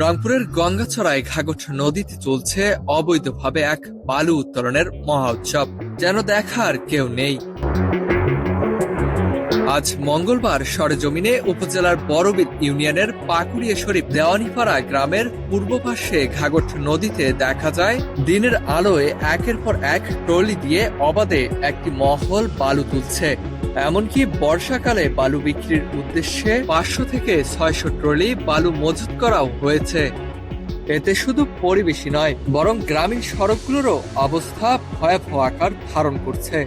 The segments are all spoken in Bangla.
রংপুরের গঙ্গাছড়ায় ঘাগট নদীতে চলছে অবৈধভাবে এক বালু উত্তোলনের মহা উৎসব। যেন দেখার কেউ নেই। আজ মঙ্গলবার সরেজমিনে উপজেলার বড়বিদ ইউনিয়নের পাকুড়িয়া শরীফ দেওয়ানিপাড়া গ্রামের পূর্ব পাশে ঘাগট নদীতে দেখা যায়, দিনের আলোয় একের পর এক ট্রলি দিয়ে অবাধে একটি মহল বালু তুলছে। এমনকি বর্ষাকালে বালু বিক্রির উদ্দেশ্যে পাঁচশো থেকে ছয়শো ট্রলি বালু মজুত করাও হয়েছে। এতে শুধু পরিবেশই নয়, বরং গ্রামীণ সড়কগুলোরও অবস্থা ভয়াবহ আকার ধারণ করছে।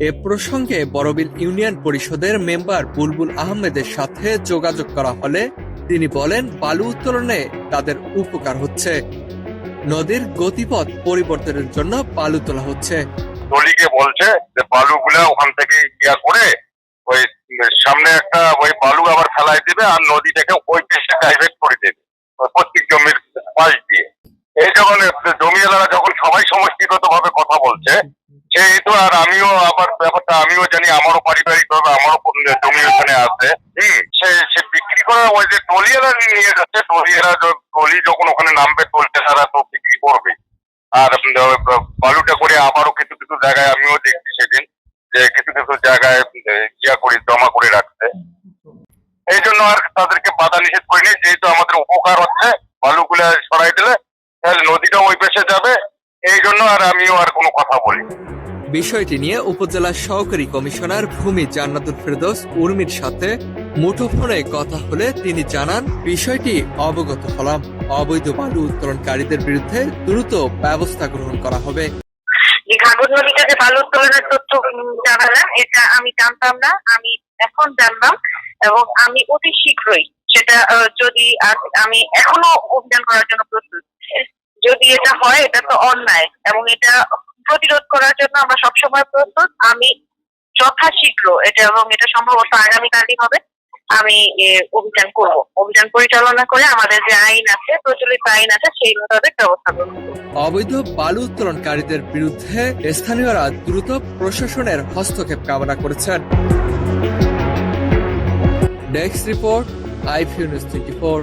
এ প্রসঙ্গে বড়বিল ইউনিয়ন পরিষদের মেম্বার বুলবুল আহমেদের সাথে যোগাযোগ করা হলে তিনি বলেন, বালু উত্তোলনে তাদের উপকার হচ্ছে। নদীর গতিপথ পরিবর্তনের জন্য বালু তোলা হচ্ছে। টলিকে বলছে যে বালুগুলা ওখান থেকে ইয়া করে ওই সামনে একটা ওই বালু আবার ফেলাই দিবে আর নদীটাকে ওই পেশে ডাইভার্ট করে দেবে। প্রত্যেক জমির পাশ দিয়ে। এই যখন জমিওয়ালারা যখন সবাই সমষ্টিগত ভাবে কথা বলছে সেই তো আর আমিও আবার ব্যাপারটা আমিও জানি, আমারও পারিবারিক ভাবে আমারও জমি ওখানে আছে। সে সে বিক্রি করা ওই যে টলিয়ালা নিয়ে যাচ্ছে টলিয়ালা টলি যখন ওখানে নামবে টলতে তারা তো বিক্রি করবে আর বালুটা করে আবারও কিছু কিছু জায়গায় আমিও দেখছি সেদিন, যে কিছু কিছু জায়গায় ইয়া করে, জমা করে রাখছে। এই জন্য আর তাদেরকে বাধা নিষেধ করিনি, যেহেতু আমাদের উপকার হচ্ছে, বালুগুলা সরাই দিলে, তাহলে নদীটা ওই পেশে যাবে। এই জন্য আর আমিও আর কোনো কথা বলি বিষয়টি নিয়ে উপজেলা সহকারী কমিশনার ভূমি জান্নাতুল ফেরদৌস উর্মির সাথে মুঠোফোনে কথা হলে তিনি জানান, বিষয়টি অবগত হলাম। অবৈধ বালু উত্তোলনকারীদের বিরুদ্ধে দ্রুত ব্যবস্থা গ্রহণ করা হবে। যে ঘাগর নদীতে যে বালু উত্তোলনের তথ্য জানালেন, এটা আমি জানতাম না, আমি এখন জানলাম, এবং আমি অতি শীঘ্রই সেটা যদি আমি এখনও অভিযান করার জন্য প্রস্তুত। যদি এটা হয়, এটা তো অন্যায়, এবং এটা প্রতিরোধ করার জন্য আমরা সবসময় প্রস্তুত। আমি যথাশীঘ্র এটা, এবং এটা সম্ভবত আগামীকালই হবে। আমি অভিযান করব। অভিযান পরিচালনা করে আমাদের যে আইন আছে, প্রচলিত আইন আছে, সেই মোতাবেক ব্যবস্থা করব। অবৈধ বালু উত্তোলনকারীদের বিরুদ্ধে স্থানীয়রা দ্রুত প্রশাসনের হস্তক্ষেপ কামনা করেছেন। ডেস্ক রিপোর্ট আইফিউ নিউজ টোয়েন্টি ফোর